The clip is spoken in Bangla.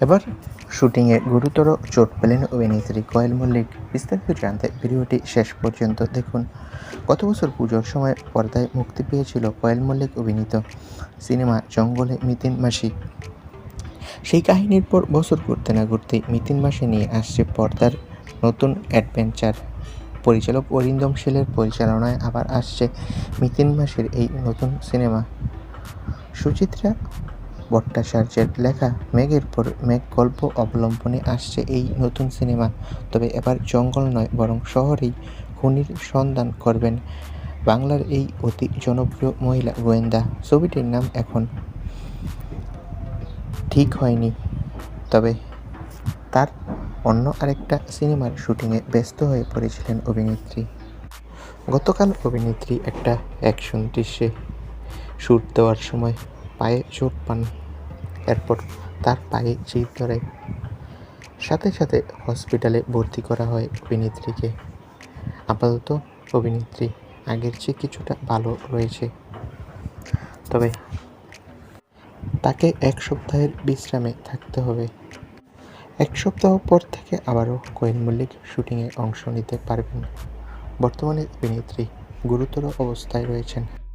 এবার শুটিংয়ে গুরুতর চোট পেলেন অভিনেত্রী কোয়েল মল্লিক। বিস্তারিত জানতে ভিডিওটি শেষ পর্যন্ত দেখুন। গত বছর পুজোর সময় পর্দায় মুক্তি পেয়েছিল কোয়েল মল্লিক অভিনীত সিনেমা জঙ্গলে মিতিন মাসি। সেই কাহিনীর পর বছর ঘুরতে না ঘুরতেই মিতিন মাসি নিয়ে আসছে পর্দার নতুন অ্যাডভেঞ্চার। পরিচালক অরিন্দম শীলের পরিচালনায় আবার আসছে মিতিন মাসির এই নতুন সিনেমা। সুচিত্রা ভট্টাচার্যের লেখা মেঘের পর মেঘ গল্প অবলম্বনে আসছে এই নতুন সিনেমা। তবে এবার জঙ্গল নয়, বরং শহরেই খুনির সন্ধান করবেন বাংলার এই অতি জনপ্রিয় মহিলা গোয়েন্দা। ছবিটির নাম এখন ঠিক হয়নি, তবে তার অন্য আরেকটা সিনেমার শুটিংয়ে ব্যস্ত হয়ে পড়েছিলেন অভিনেত্রী। গতকাল অভিনেত্রী একটা অ্যাকশন দৃশ্যে শ্যুট দেওয়ার সময় পায়ে চোট পান। এরপর তার পায়ে চিপ ধরে। সাথে সাথে হসপিটালে ভর্তি করা হয় অভিনেত্রীকে। আপাতত অভিনেত্রী আগের চেয়ে কিছুটা ভালো রয়েছে। তবে তাকে এক সপ্তাহের বিশ্রামে থাকতে হবে। এক সপ্তাহ পর থেকে আবারও কোয়েন মল্লিক শুটিংয়ে অংশ নিতে পারবেন। বর্তমানে অভিনেত্রী গুরুতর অবস্থায় রয়েছেন।